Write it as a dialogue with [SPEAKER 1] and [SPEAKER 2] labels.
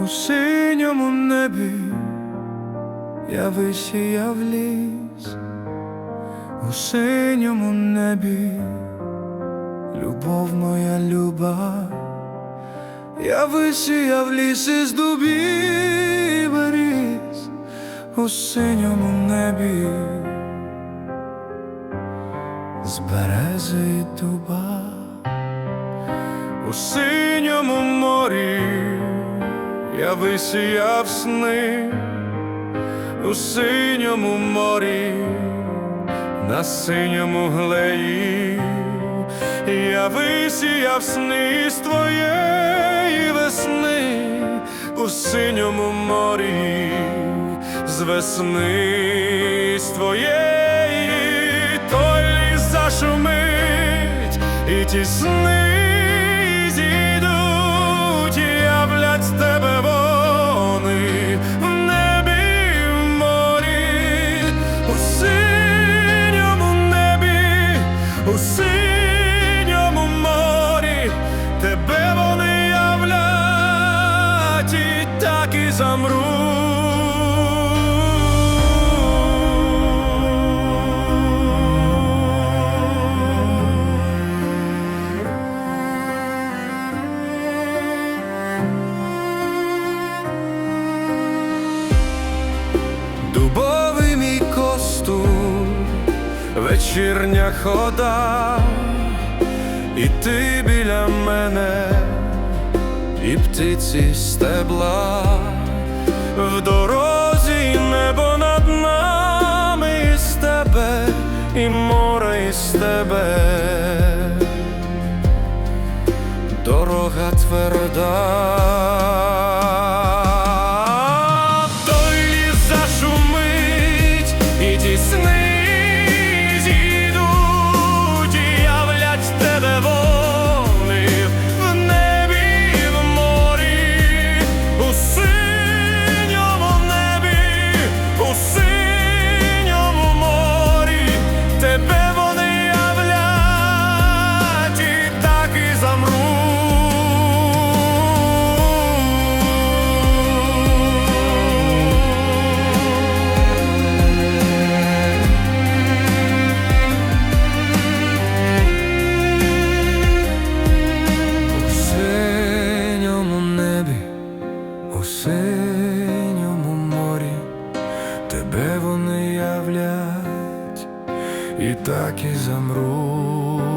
[SPEAKER 1] у синьому небі, я висіяв ліс, у синьому небі, любов моя люба, я висіяв ліс із дубів беріз, у синьому небі, з берези дуба. У синьому морі висіяв сни, у синьому морі, на синьому глеї, я висіяв сни з твоєї весни, у синьому морі, з весни з твоєї, той ліс зашумить і ті сни замру. Дубовий мій костур, вечірня хода, і ти біля мене, і птиці стебла, тебе. Дорога тверда. і так і замру.